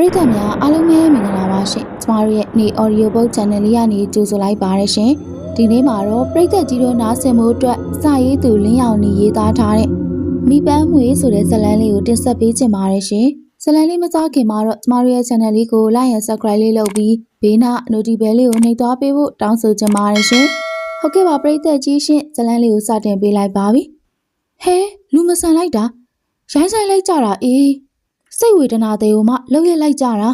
ရိသတ်များအားလုံးပဲမင်္ဂလာပါရှင်ကျမတို့ရဲ့နေ audio book channel လေးကနေကြိုဆိုလိုက်ပါရရှင်ဒီနေ့မှာတော့ပရိသတ်ကြီးတို့နားဆင်ဖို့အတွက်စာရေးသူလင်းရောင်နေရေးသားထားတဲ့မိပန်းမွေဆိုတဲ့ဇာတ်လမ်းလေးကိုတင်ဆက်ပေးချင်ပါတယ်ရှင်ဇာတ်လမ်းလေးမစားခင်မှာတော့ကျမတို့ရဲ့ channel လေးကို like and subscribe လေးလုပ်ပြီးဘေးနာ notification လေးကိုနှိပ်သွားပေးဖို့တောင်းဆိုချင်ပါတယ်ရှင်ဟုတ်ကဲ့ပါပရိသတ်ကြီးရှင်ဇာတ်လမ်းလေးကိုစတင်ပေးလိုက်ပါပြီဟဲလူမဆန်လိုက်တာရိုင်းဆိုင်လိုက်ကြတာအေး စိတ်ဝေဒနာတွေကိုမှလှုပ်ရလိုက်ကြတာ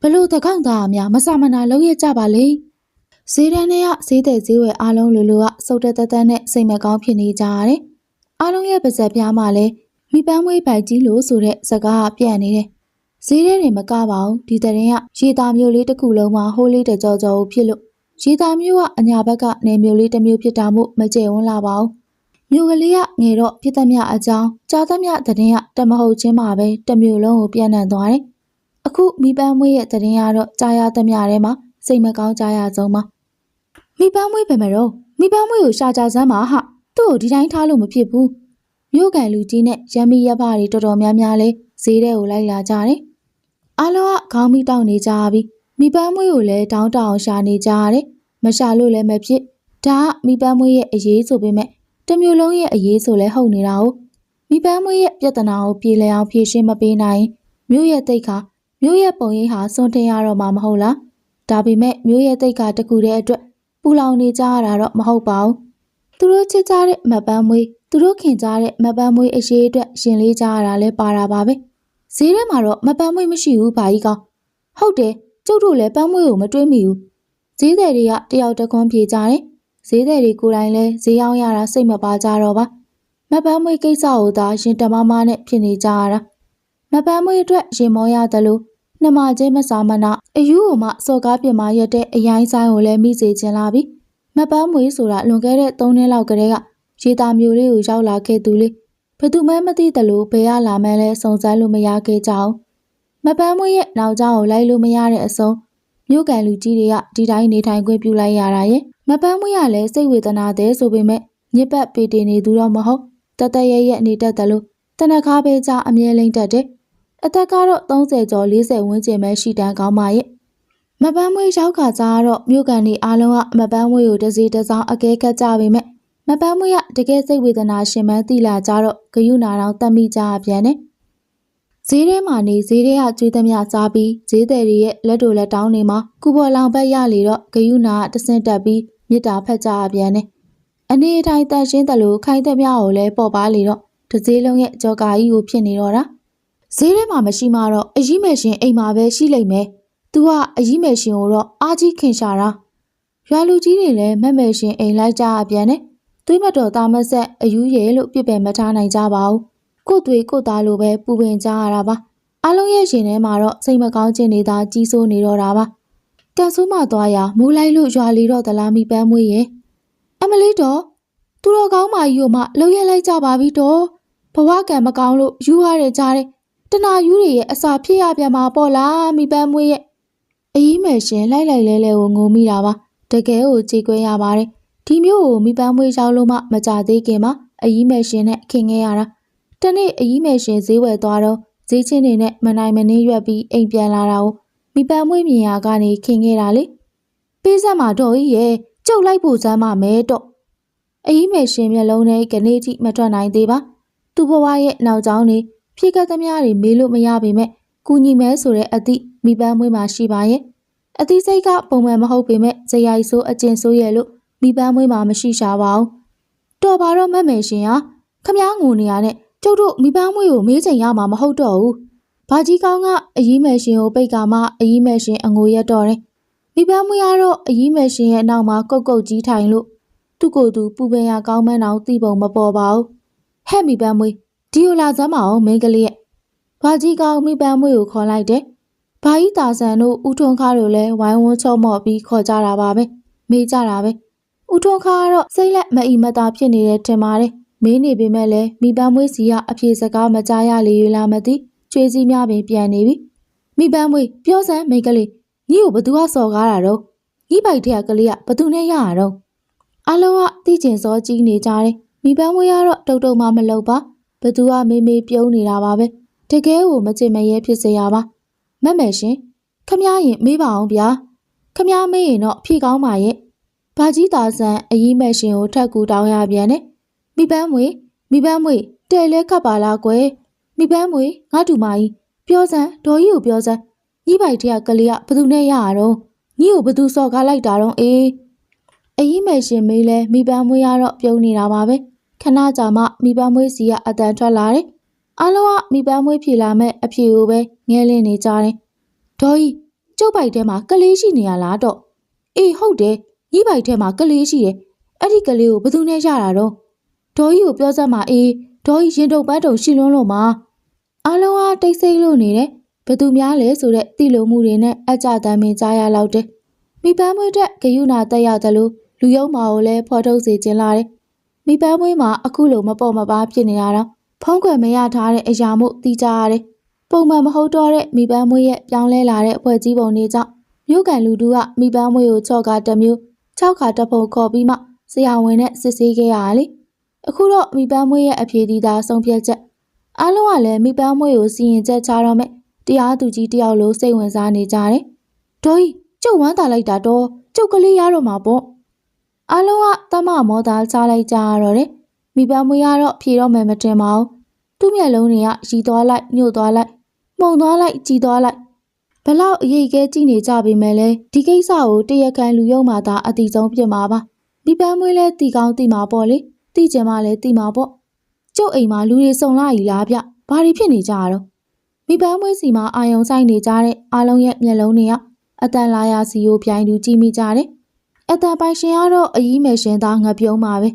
ဘလို့တကောင့်သားအများမဆမနာလှုပ်ရကြပါလေဈေးတန်းတွေကဈေးတဲ့ဈေးဝယ်အားလုံးလူလူကစုတ်တက်တက်တက်နဲ့စိတ်မကောင်းဖြစ်နေကြရတယ်အားလုံးရဲ့ပါဇက်ပြားမှလည်းမိပန်းမွေးပိုက်ကြီးလို့ဆိုတဲ့စကားကပြန့်နေတယ်ဈေးထဲတွေမကပါဘူးဒီတဲ့ရင်ကရေတာမျိုးလေးတစ်ခုလုံးမှာဟိုးလေးတကြောကြောဖြစ်လို့ရေတာမျိုးကအညာဘက်ကနေမျိုးလေးတစ်မျိုးဖြစ်တာမို့မကျေဝန်းလာပါဘူး မြို့ကလေးကငယ်တော့ဖြစ်သမျှအကြောင်းကြားသမျှသတင်းကတမဟုတ်ချင်းမှာပဲတစ်မျိုးလုံးကိုပြန့်နှံ့သွားတယ်။အခုမိပန်းမွေးရဲ့သတင်းကတော့ကြားရသမျှထဲမှာစိတ်မကောင်းကြားရဆုံးပါ။မိပန်းမွေးပဲမတော့မိပန်းမွေးကိုရှာကြစမ်းပါဟာသူ့ကိုဒီတိုင်းထားလို့မဖြစ်ဘူး။မြို့ကန်လူကြီးနဲ့ရမ်းမီရဖတွေတော်တော်များများလဲဈေးထဲကိုလိုက်လာကြတယ်။အားလုံးကခေါင်းမိတောက်နေကြပြီ။မိပန်းမွေးကိုလည်းတောင်းတအောင်ရှာနေကြရတယ်။မရှာလို့လည်းမဖြစ်။ဒါကမိပန်းမွေးရဲ့အရေးဆိုပေမဲ့ တစ်မျိုးလုံးရဲ့အရေးဆိုလဲဟုတ်နေတာ哦မိပန်းမွေးရဲ့ပြဿနာကိုပြေလည်အောင်ဖြေရှင်းမပေးနိုင်မြို့ရဲ့တိတ်ခါမြို့ရဲ့ပုံရိပ်ဟာစွန့်တင်ရတော့မှာမဟုတ်လားဒါပေမဲ့မြို့ရဲ့တိတ်ခါတစ်ခုတည်းအတွက်ပူလောင်နေကြရတာတော့မဟုတ်ပါဘူးသူတို့ချစ်ကြတဲ့မပန်းမွေးသူတို့ခင်ကြတဲ့မပန်းမွေးအရေးအတွက်ရှင်လေးကြရတာလဲပါတာပါပဲဈေးထဲမှာတော့မပန်းမွေးမရှိဘူးဘာကြီးကောင်ဟုတ်တယ်ကျုပ်တို့လည်းပန်းမွေးကိုမတွေးမိဘူးဈေးသည်တွေကတယောက်တစ်ခွန်းပြေကြတယ် ဈေးသည်တွေကိုယ်တိုင်လဲဈေးရောက်ရတာစိတ်မပါကြတော့ပါမပန်းမွေးကိစ္စကိုသာရင်တမမနဲ့ဖြစ်နေကြရတာမပန်းမွေးအတွက်ရင်မောရတယ်လို့နှမချင်းမစာမနာအယူကိုမှစော်ကားပြမရက်တဲ့အရိုင်းဆိုင်ကိုလည်းမိစေခြင်းလာပြီမပန်းမွေးဆိုတာလွန်ခဲ့တဲ့3နှစ်လောက်ကတည်းကရေတာမျိုးလေးကိုရောက်လာခဲ့သူလေးဘသူမှမသိတယ်လို့ဘယ်ရလာမှန်းလဲစုံစမ်းလို့မရခဲ့ကြအောင်မပန်းမွေးရဲ့နောက်ကျောင်းကိုလိုက်လို့မရတဲ့အစုံမြို့ကန်လူကြီးတွေကဒီတိုင်းနေထိုင်ခွင့်ပြုလိုက်ရတာရဲ့ မပန်းမွေးရလဲစိတ်ဝေဒနာတဲ့ဆိုပေမဲ့ညစ်ပတ်ပေတင်နေသူတော့မဟုတ်တတရရဲ့နေတတ်တယ်လို့တနခါပဲကြအမြဲလိမ့်တတ်တယ်အသက်ကတော့30ကျော်40ဝန်းကျင်ပဲရှိတန်းကောင်းပါရဲ့မပန်းမွေးရောက်ခါကြတော့မြို့ကန်နေအားလုံးကမပန်းမွေးကိုတစ်စီတစ်စောင်းအကဲခတ်ကြပေမဲ့မပန်းမွေးကတကယ်စိတ်ဝေဒနာရှင်မှန်းသိလာကြတော့ဂယုနာတော်တတ်မိကြပြန်တယ်ဈေးထဲမှာနေဈေးထဲကကျွေးသမျှစားပြီးဈေးသည်တွေရဲ့လက်တို့လက်တောင်းတွေမှာကုဘော်လောင်ဘက်ရလေတော့ဂယုနာကတဆင့်တက်ပြီး မြစ်တာဖက်ကြပြန်တယ်။အနေအထိုင်တန်ရှင်းတယ်လို့ခိုင်းသမျှကိုလည်းပေါ်ပါလေတော့တစည်းလုံးရဲ့ကြော်ကာကြီးကိုဖြစ်နေတော့တာ။ဈေးထဲမှာမရှိမှတော့အကြီးမဲ့ရှင်အိမ်မှာပဲရှိလိမ့်မယ်။ "तू ကအကြီးမဲ့ရှင်ကိုတော့အားကြီးခင်ရှာတာ။ရွာလူကြီးတွေလည်းမက်မဲ့ရှင်အိမ်လိုက်ကြရပြန်တယ်။သွေးမတော်သားမဆက်အယူရဲလို့ပြစ်ပယ်မထားနိုင်ကြပါဘူး။ကို့သွေးကို့သားလိုပဲပူပင်ကြရတာပါ။အားလုံးရဲ့ရှင်ထဲမှာတော့စိတ်မကောင်းခြင်းတွေသာကြီးစိုးနေတော့တာပါ။ ကန်ဆိုးမသွားရမိုးလိုက်လို့ရွာလီတော့သလားမိပန်းမွေးရဲ့အမလေးတော့သူတော်ကောင်းမကြီးကိုမှလှုပ်ရက်လိုက်ကြပါပြီတော့ဘဝကံမကောင်းလို့ယူရတဲ့ကြားတဲ့တနာယူတွေရဲ့အစာဖြစ်ရပြန်မှာပေါ့လားမိပန်းမွေးရဲ့အကြီးမယ်ရှင်လိုက်လိုက်လဲလဲကိုငိုမိတာပါတကယ်ကိုကြည်ကွဲရပါတယ်ဒီမျိုးကိုမိပန်းမွေးရောက်လို့မှမကြသေးခင်မှာအကြီးမယ်ရှင်နဲ့ခင်ခဲ့ရတာတနေ့အကြီးမယ်ရှင်ဈေးဝယ်သွားတော့ဈေးချင်းတွေနဲ့မနိုင်မနှင်းရွက်ပြီးအိမ်ပြန်လာတာကို မိပန်းမွေးမြင်ရကနေခင်ခဲ့တာလေပေးစက်မှာတော့ကြီးရဲ့ကျုပ်လိုက်ဖို့စမ်းမမဲတော့အကြီးမယ်ရှင်မျက်လုံးနဲ့ကနေတိမထွက်နိုင်သေးပါသူ့ဘဝရဲ့နောက်ကျောင်းနေဖြည့်ကသမျှတွေမေးလို့မရပေမဲ့ကူညီမဲဆိုတဲ့အသည့်မိပန်းမွေးမှာရှိပါရဲ့အသည့်စိတ်ကပုံမှန်မဟုတ်ပေမဲ့ဇယိုက်ဆိုးအကျဉ်ဆိုးရဲ့လို့မိပန်းမွေးမှာမရှိရှာပါဘူးတော်ပါတော့မက်မယ်ရှင်ဟာခမားငိုနေရတဲ့ကျုပ်တို့မိပန်းမွေးကိုမေးချင်ရမှာမဟုတ်တော့ဘူး ဘာကြီးကောင်းကအကြီးမယ်ရှင်ကိုပိတ်ကာမှအကြီးမယ်ရှင်အငိုရက်တော့တယ်မိပန်းမွေးကတော့အကြီးမယ်ရှင်ရဲ့အနောက်မှာကုတ်ကုတ်ကြီးထိုင်လို့သူ့ကိုယ်သူပူပင်ရကောင်းမှန်းအောင်သိပုံမပေါ်ပါဘူးဟဲ့မိပန်းမွေးဒီလိုလာစမ်းမအောင်မင်းကလေးရဲ့ဘာကြီးကောင်းမိပန်းမွေးကိုခေါ်လိုက်တယ်ဘာကြီးတာဆန်တို့ဦးထွန်းခါတို့လည်းဝိုင်းဝန်းချုံမော့ပြီးခေါ်ကြတာပါပဲမေးကြတာပဲဦးထွန်းခါကတော့စိတ်လက်မအီမတာဖြစ်နေတယ်ထင်ပါတယ်မင်းနေပေမဲ့လည်းမိပန်းမွေးစီကအပြေစကားမကြားရလေရလားမသိ ချွေးစည်းများပင်ပြန်နေပြီမိပန်းမွေးပြောစမ်းမိန်းကလေးညီကိုဘသူကစော်ကားတာတော့ညီပိုက်ထက်ကလေးကဘသူနဲ့ရတာတော့အလုံးကသိကျင်စောကြီးနေကြတယ်မိပန်းမွေးကတော့တုတ်တုံမှမလုပ်ပါဘသူကမေးမေးပြုံးနေတာပါပဲတကယ်ကိုမချင်မရဲဖြစ်စေရပါမက်မယ်ရှင်ခမရင်မေးပါအောင်ဗျာခမမေးရင်တော့ဖြေကောင်းပါရဲ့ဘာကြီးသားဆန်အကြီးမဲ့ရှင်ကိုထက်ကူတောင်းရပြန်တယ်မိပန်းမွေမိပန်းမွေတဲလဲခတ်ပါလားကွယ် မိပန်းမွေငါတူမကြီးပြောစမ်းဒေါ်ကြီးကိုပြောစမ်းညီပိုက်တရကလေးကဘသူနဲ့ရရတော့ညီကိုဘသူစော်ကားလိုက်တာတော့အေးအကြီးမဲ့ရှင်မေးလဲမိပန်းမွေကတော့ပြုံးနေတာပါပဲခဏကြာမှမိပန်းမွေစီကအတန်ထွက်လာတယ်အားလုံးကမိပန်းမွေဖြေလာမဲ့အဖြေကိုပဲငဲလင်းနေကြတယ်ဒေါ်ကြီးကျုပ်ပိုက်ထဲမှာကလေးရှိနေရလားတော့အေးဟုတ်တယ်ညီပိုက်ထဲမှာကလေးရှိတယ်အဲ့ဒီကလေးကိုဘသူနဲ့ရတာတော့ဒေါ်ကြီးကိုပြောစမ်းပါအေးဒေါ်ကြီးရင်တုပ်ပန်းတုံရှိလွန်းလို့မှာ အားလုံးကတိတ်ဆိတ်လို့နေတယ်ဘသူများလဲဆိုတဲ့တိလိုမှုတွေနဲ့အကြတမ်းမင်းကြားရလောက်တယ်မိပန်းမွေးတဲ့ဂယုနာတက်ရတယ်လို့လူယုံမာကိုလည်းဖော်ထုတ်စေခြင်းလာတယ်မိပန်းမွေးမှာအခုလိုမပေါ်မပါဖြစ်နေတာတော့ဖုံးကွယ်မရထားတဲ့အရာမို့တီးကြရတယ်ပုံမှန်မဟုတ်တော့တဲ့မိပန်းမွေးရဲ့ပြောင်းလဲလာတဲ့ဖွဲ့စည်းပုံတွေကြောင့်မြို့ကန်လူတူကမိပန်းမွေးကိုချော့ကားတစ်မျိုး၆ခါတစ်ဖုံခေါ်ပြီးမှဆရာဝန်နဲ့စစ်ဆေးခဲ့ရတာလေအခုတော့မိပန်းမွေးရဲ့အဖြေဒီသာဆုံးဖြတ်ချက် အားလုံးကလည်းမိပန်းမွေးကိုစီရင်ချက်ချတော့မဲ့တရားသူကြီးတယောက်လိုစိတ်ဝင်စားနေကြတယ်ဒေါ်ကြီးကျုပ်ဝမ်းသာလိုက်တာတော့ကျုပ်ကလေးရတော့မှာပေါ့အားလုံးကတမမောသားချလိုက်ကြရတော့တယ်မိပန်းမွေးကတော့ဖြေတော့မယ်မတင်ပါဘူးသူ့မျက်လုံးတွေကရီသွားလိုက်ညှို့သွားလိုက်မှုံသွားလိုက်ကြည်သွားလိုက်ဘလောက်အရေးကဲကြည့်နေကြပေမဲ့လည်းဒီကိစ္စကိုတရကန်လူယုံမှသာအတိဆုံးဖြစ်မှာပါဒီပန်းမွေးလဲတီကောင်းတီမှာပေါ့လေတီကျင်မှလည်းတီမှာပေါ့ ကျုပ်အိမ်မှာလူတွေစုံလာရီလားဗျဘာတွေဖြစ်နေကြရတော့မိပန်းမွေးစီမှာအာယုံဆိုင်နေကြတဲ့အားလုံးရဲ့မျက်လုံးတွေကအတန်လာရစီကိုပြိုင်သူကြည့်မိကြတယ်အတန်ပိုင်ရှင်ကတော့အကြီးမယ်ရှင်သားငပြုံးပါပဲ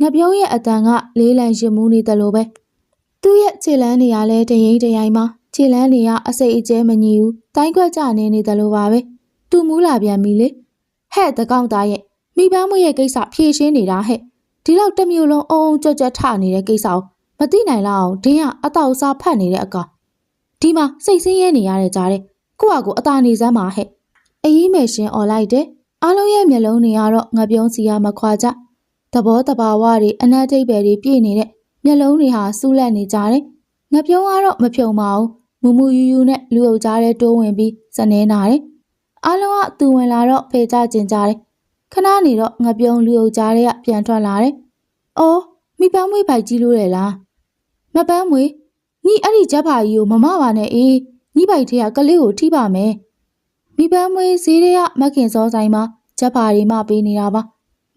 ငပြုံးရဲ့အတန်ကလေးလံရင်မှုနေတယ်လို့ပဲသူ့ရဲ့ခြေလန်းနေရလဲတရင်တရိုင်မှာခြေလန်းနေရအစိတ်အကျဲမညီဘူးတိုင်းခွက်ကြနေနေတယ်လို့ပါပဲသူမူးလာပြန်ပြီလေဟဲ့တကောင်သားရဲ့မိပန်းမွေးရဲ့ကိစ္စဖြေရှင်းနေတာဟဲ့ ဒီလောက်တစ်မျိုးလုံးအုံအုံကြွကြွထနေတဲ့ကိစ္စကိုမသိနိုင်လောက်အောင်ဒင်းကအတောက်စားဖတ်နေတဲ့အကောင်ဒီမှာစိတ်ဆင်းရဲနေရတဲ့ကြားတဲ့ကိုယ့်ဟာကိုယ်အသာနေစမ်းပါဟဲ့အကြီးမယ်ရှင်អော်လိုက်တယ်အားလုံးရဲ့မျက်လုံးတွေကတော့ငပြုံးစီရမခွာကြသဘောတဘာဝတွေအနက်ထိပ်ပဲတွေပြည့်နေတဲ့မျက်လုံးတွေဟာစူးလက်နေကြတယ်ငပြုံးကတော့မဖြုံပါဘူးမူမူယူယူနဲ့လူအုပ်ကြားထဲတိုးဝင်ပြီးစနေနာတယ်အားလုံးကသူဝင်လာတော့ဖေကြကျင်ကြတယ် ခဏနေတော့ငပြုံးလူအုပ်ကြားထဲကပြန်ထွက်လာတယ်အော်မိပန်းမွေးပိုက်ကြီးလို့လေလားမပန်းမွေးညီအဲ့ဒီချက်ဖာကြီးကိုမမပါနဲ့အေးညီပိုက်ထဲကကလေးကိုထိပါမယ်မိပန်းမွေးဈေးတွေကမခင်စောဆိုင်မှာချက်ဖာတွေမှပေးနေတာပါ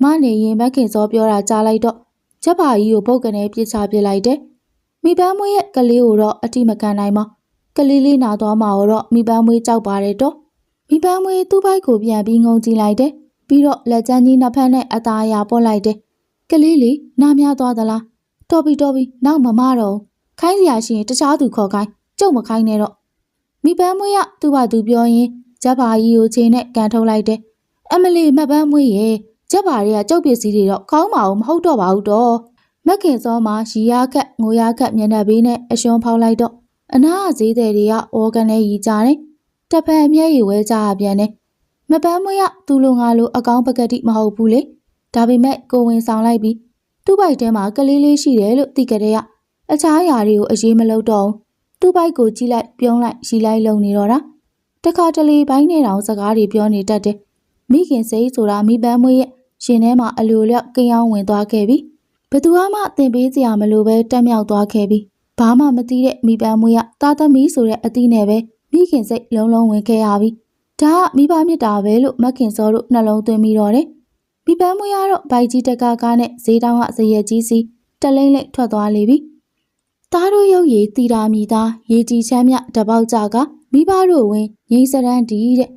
မနေရင်မခင်စောပြောတာကြားလိုက်တော့ချက်ဖာကြီးကိုပုတ်ကနေပြစ်ချပစ်လိုက်တယ်မိပန်းမွေးရဲ့ကလေးကိုတော့အတိမကန်နိုင်ပါကလေးလေးနာသွားမှာတော့မိပန်းမွေးကြောက်ပါတယ်တော့မိပန်းမွေးသူ့ဘိုက်ကိုပြန်ပြီးငုံကြည့်လိုက်တယ် ပြီးတော့လက်ချမ်းကြီးနှစ်ဖက်နဲ့အသားအရာပုတ်လိုက်တယ်ကလေးလေးနားများသွားသလားတော်ပြီတော်ပြီနောက်မမတော့ခိုင်းစရာရှိရင်တခြားသူခေါ်ခိုင်းကြုတ်မခိုင်းနဲ့တော့မိပန်းမွေးကသူ့ဘာသူပြောရင်ဂျက်ပါကြီးကိုချိန်နဲ့ကန်ထုတ်လိုက်တယ်အမလီမပန်းမွေးရဲ့ဂျက်ပါတွေကကြုတ်ပစ္စည်းတွေတော့ကောင်းပါအောင်မဟုတ်တော့ပါဘူးတော့မက်ခင်စောမှာရီရခက်ငိုရခက်မျက်နှာပေးနဲ့အရှုံးဖောက်လိုက်တော့အနားဈေးသည်တွေကအော်ကန်နဲ့ရီကြတယ်တဖန်အမျက်ရည်ဝဲကြရပြန်တယ် မပန်းမွေးကသူ့လိုငါလိုအကောင်းပကတိမဟုတ်ဘူးလေဒါပေမဲ့ကိုဝင်ဆောင်လိုက်ပြီးသူ့ဘိုက်ထဲမှာကလေးလေးရှိတယ်လို့သိကြတဲ့ကအခြားຢာတွေကိုအရေးမလုပ်တော့ဘူးသူ့ဘိုက်ကိုကြည့်လိုက်ပြုံးလိုက်ရီလိုက်လုံနေတော့တာတခါတလေဘိုင်းနဲ့တောင်စကားတွေပြောနေတတ်တယ်မိခင်စိတ်ဆိုတာမိပန်းမွေးရဲ့ရှင်ထဲမှာအလိုလျောက်ကိန်းအောင်ဝင်သွားခဲ့ပြီဘသူမှအသင်ပေးစရာမလိုပဲတက်မြောက်သွားခဲ့ပြီဘာမှမသိတဲ့မိပန်းမွေးကတာသမီဆိုတဲ့အသီးနဲ့ပဲမိခင်စိတ်လုံးလုံးဝင်ခဲ့ရပြီ ဒါကမိဘမြစ်တာပဲလို့မခင်စောတို့နှလုံးသွင်းပြီးတော့တယ်မိပန်းမွေးကတော့ဘိုက်ကြီးတကားကားနဲ့ဈေးတောင်းကဇရက်ကြီးစီတလိမ့်လိမ့်ထွက်သွားလေပြီသားတို့ရုပ်ရည်တီတာမိသားရေကြီးချမ်းမြတပေါက်ကြကမိဘတို့ဝင်ငိမ့်စရန်ဒီတဲ့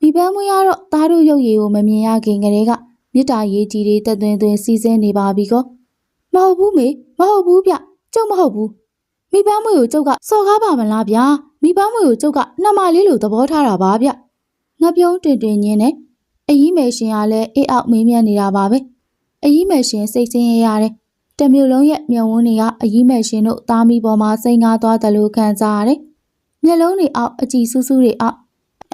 မိပန်းမွေးကတော့သားတို့ရုပ်ရည်ကိုမမြင်ရခင်ကလေးကမြစ်တာရေးကြီးတွေတက်သွင်းသွင်းစီးဆင်းနေပါပြီကောမဟုတ်ဘူးမေမဟုတ်ဘူးဗျကျုပ်မဟုတ်ဘူးမိပန်းမွေကိုကျုပ်ကစော်ကားပါမလားဗျာမိပန်းမွေကိုကျုပ်ကနှမလေးလိုသဘောထားတာပါဗျ ငပြုံးတင်တင်ညင်းနဲ့အကြီးမယ်ရှင်ကလည်းအေးအောက်မေးမြန်းနေတာပါပဲအကြီးမယ်ရှင်စိတ်ဆင်းရဲရတယ်တမျိုးလုံးရဲ့မျက်ဝန်းတွေကအကြီးမယ်ရှင်တို့သားမိပေါ်မှာစိန်ကားသွားတယ်လို့ခံစားရတယ်မျက်လုံးတွေအောက်အကြည်စူးစူးတွေအောက်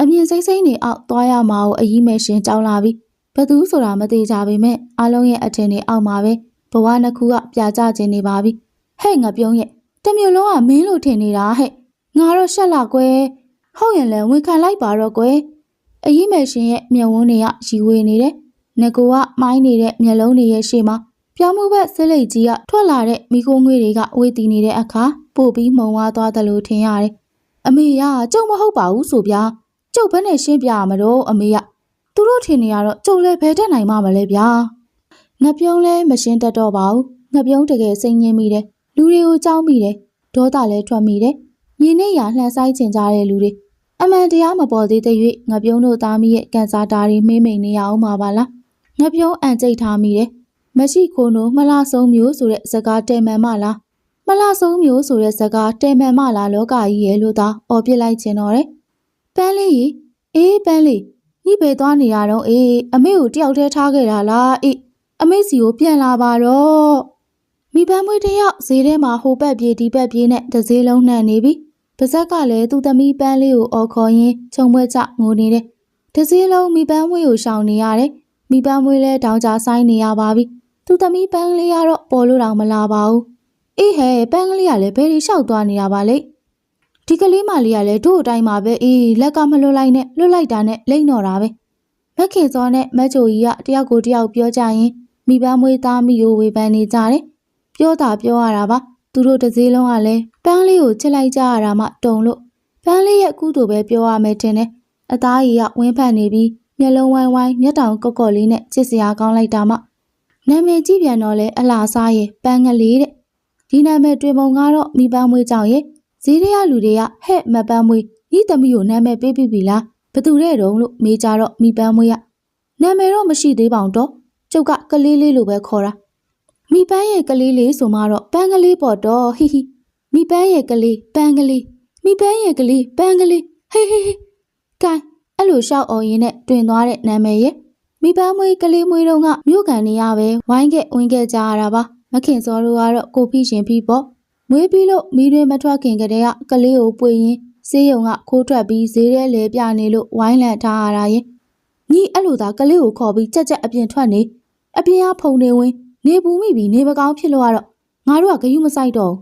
အမြင်စိမ့်စိမ့်တွေအောက်သွားရမှာကိုအကြီးမယ်ရှင်ကြောင်းလာပြီဘသူဆိုတာမသေးကြပေမဲ့အားလုံးရဲ့အထင်တွေအောက်မှာပဲဘဝနှစ်ခုကပြာကျခြင်းနေပါပြီဟဲ့ငါပြုံးရဲ့တမျိုးလုံးကမင်းလို့ထင်နေတာဟဲ့ငါတော့ရှက်လာကွယ်ဟုတ်ရင်လည်းဝန်ခံလိုက်ပါတော့ကွယ် အရေးမဲ့ရှင်ရဲ့မျက်ဝန်းတွေကရီဝေနေတယ်ငကိုကမိုင်းနေတဲ့မျက်လုံးတွေရဲ့ရှေ့မှာပြောင်းမှုဘက်ဆစ်လိတ်ကြီးကထွက်လာတဲ့မိခိုးငွေတွေကဝေးတည်နေတဲ့အခါပို့ပြီးမှုံဝါသွားတယ်လို့ထင်ရတယ်အမေကကျုံမဟုတ်ပါဘူးဆိုဗျာကျုပ်ဘယ်နဲ့ရှင်းပြရမလို့အမေကသူတို့ထင်နေရတော့ကျုပ်လည်းဘယ်တက်နိုင်မှမလဲဗျာငပြုံးလည်းမရှင်းတတ်တော့ပါဘူးငပြုံးတကယ်စိတ်ငြင်းမိတယ်လူတွေကိုကြောက်မိတယ်ဒေါသလည်းထွက်မိတယ်ညီနဲ့ရလှန်ဆိုင်ချင်ကြတဲ့လူတွေ အမှန်တရားမပေါ်သေးတဲ့၍ငပြုံးတို့သားမီးရဲ့ကန်ဆာတာတွေမေးမိန်နေရအောင်ပါပါလားငပြုံးအန်ကျိတ်ထားမိတယ်မရှိခိုးနိုးမလားဆုံးမျိုးဆိုတဲ့စကားတဲမှန်မလားမလားဆုံးမျိုးဆိုတဲ့စကားတဲမှန်မလားလောကကြီးရဲ့လို့သာអော်ပြစ်လိုက်ခြင်းတော့တယ်ပန်းလေးကြီးအေးပန်းလေးညီပဲသွားနေရတော့အေးအမေကိုတယောက်တည်းထားခဲ့တာလားအေးအမေစီကိုပြန်လာပါတော့မိဘမွေးတစ်ယောက်ဈေးထဲမှာဟိုဘက်ပြေးဒီဘက်ပြေးနဲ့တစ်စည်းလုံးနှံ့နေပြီ ပါဇက်ကလည်းသူ့သမီးပန်းလေးကိုအော်ခေါ်ရင်းခြုံပွဲချငိုနေတယ်တစ်စည်းလုံးမိဘမွေးကိုရှောင်နေရတယ်မိဘမွေးလဲတောင်ကြဆိုင်နေရပါပြီသူ့သမီးပန်းလေးကတော့ပေါ်လို့တောင်မလာပါဘူးအေးဟဲ့ပန်းကလေးကလည်းဘယ်ဒီလျှောက်သွားနေတာပါလဲဒီကလေးမလေးကလည်းတို့အတိုင်းပါပဲအေးလက်ကမလွတ်လိုက်နဲ့လွတ်လိုက်တာနဲ့လိမ့်တော့တာပဲမက်ခင်စောနဲ့မက်ချိုကြီးကတယောက်ကိုတယောက်ပြောကြရင်မိဘမွေးသားမိကိုဝေဖန်နေကြတယ်ပြောတာပြောရတာပါ သူတို့တစ်စည်းလုံးကလည်းပန်းလေးကိုချစ်လိုက်ကြရတာမှတုံလို့ပန်းလေးရဲ့အကုသို့ပဲပြောရမယ်ထင်တယ်အသားကြီးကဝင်းဖက်နေပြီးမျက်လုံးဝိုင်းဝိုင်းမျက်တောင်ကော့ကော့လေးနဲ့ချစ်စရာကောင်းလိုက်တာမှနာမည်ကြည့်ပြန်တော့လဲအလားစားရဲ့ပန်းကလေးတဲ့ဒီနာမည်တွင်ပုံကတော့မိပန်းမွေးကြောင့်ရဲ့ဈေးတွေကလူတွေကဟဲ့မပန်းမွေးညီသမီးကိုနာမည်ပေးပြီးပြီလားဘသူတဲ့တုံးလို့မေးကြတော့မိပန်းမွေးကနာမည်တော့မရှိသေးပါဘူးတော့ကျုပ်ကကလေးလေးလိုပဲခေါ်တာ မိပန်းရဲ့ကလေးလေးဆိုမှတော့ပန်းကလေးပေါ့တော့ဟိဟိမိပန်းရဲ့ကလေးပန်းကလေးမိပန်းရဲ့ကလေးပန်းကလေးဟေးဟေးဟေးကိုင်းအဲ့လိုရှောက်အောင်ရင်းနဲ့တွင်သွားတဲ့နာမည်ရဲ့မိပန်းမွေးကလေးမွေးတော့ကမြို့ကန်နေရပဲဝိုင်းခဲ့ဝင်ခဲ့ကြရတာပါမခင်စောတို့ကတော့ကိုဖိရှင်ဖိပေါ့မွေးပြီးလို့မိတွေမထွက်ခင်ကတည်းကကလေးကိုပွေရင်းဆေးရုံကခိုးထွက်ပြီးဈေးထဲလဲပြနေလို့ဝိုင်းလန့်ထားရတာရဲ့ညီအဲ့လိုသာကလေးကိုခေါ်ပြီးကြက်ကြက်အပြင်ထွက်နေအပြင်ကဖုန်နေဝင် နေပူမိပြီးနေမကောင်းဖြစ်လို့ကတော့ငါတို့ကဂယုမဆိုင်တော့ဘူး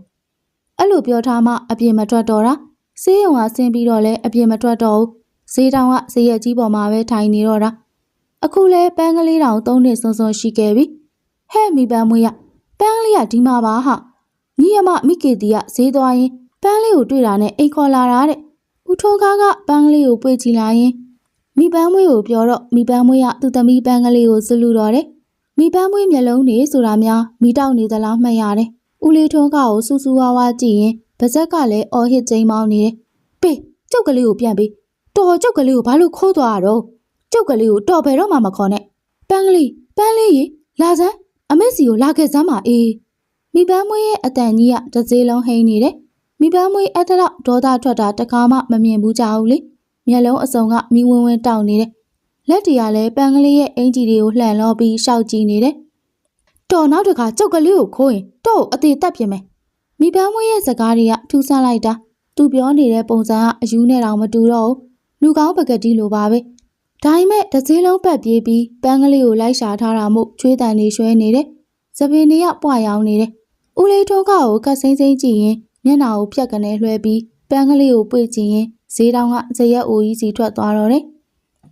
အဲ့လိုပြောထားမှအပြင်မထွက်တော့တာဆေးရုံကဆင်းပြီးတော့လဲအပြင်မထွက်တော့ဘူးဈေးတောင်ကဈေးရက်ကြီးပေါ်မှာပဲထိုင်နေတော့တာအခုလဲပန်းကလေးတောင်သုံးနှစ်စွန်းစွန်းရှိခဲ့ပြီဟဲ့မိပန်းမွေးရပန်းကလေးကဒီမှာပါဟာညီအမမိကေတီကဈေးသွားရင်ပန်းလေးကိုတွေ့တာနဲ့အိမ်ခေါ်လာတာတဲ့ဦးထိုးကားကပန်းကလေးကိုပွေကြည့်လာရင်မိပန်းမွေးကိုပြောတော့မိပန်းမွေးကသူ့သမီးပန်းကလေးကိုဇလူတော့တယ် မိပန်းမွေးမျက်လုံးတွေဆိုတာများမိတောက်နေသလားမှတ်ရတယ်ဦးလေးထွန်းကကိုစူးစူးဝါးဝါကြည့်ရင်ဗဇက်ကလည်းအော်ဟစ်ကျိမ်းမောင်းနေတယ်ပေးကျုပ်ကလေးကိုပြန်ပေးတော်ကျုပ်ကလေးကိုဘာလို့ခိုးသွားရတော့ကျုပ်ကလေးကိုတော်ဘယ်တော့မှမခေါ်နဲ့ပန်းကလေးပန်းလေးရေလာစမ်းအမေစီကိုလာခဲ့စမ်းပါအေးမိပန်းမွေးရဲ့အတန်ကြီးကတစ်စေးလုံးဟိန်းနေတယ်မိပန်းမွေးအထက်တော့ဒေါသထွက်တာတခါမှမမြင်ဘူးကြဘူးလေမျက်လုံးအစုံကမိဝင်းဝင်းတောက်နေတယ် လက်တီကလည်းပန်းကလေးရဲ့အင်ဂျီတွေကိုလှန်လောပြီးရှောက်ကြည့်နေတယ်တော်နောက်တခါကျုပ်ကလေးကိုခိုးရင်တော့အသေးတက်ပြင်မယ်မိပန်းမွေးရဲ့စကားတွေကထူဆန်းလိုက်တာသူပြောနေတဲ့ပုံစံကအယူနဲ့တောင်မတူတော့ဘူးလူကောင်းပကတိလိုပါပဲဒါပေမဲ့တစ်စည်းလုံးပတ်ပြေးပြီးပန်းကလေးကိုလိုက်ရှာထားတာမို့ချွေးတန်နေရွှဲနေတယ်သပင်တွေကပွားရောင်းနေတယ်ဦးလေးထုံးခါကိုကတ်စိမ့်စိမ့်ကြည့်ရင်မျက်နှာကိုဖြတ်ကနေလွှဲပြီးပန်းကလေးကိုပွေ့ကြည့်ရင်ဈေးတောင်ကဇရက်အိုကြီးစီထွက်သွားတော့တယ်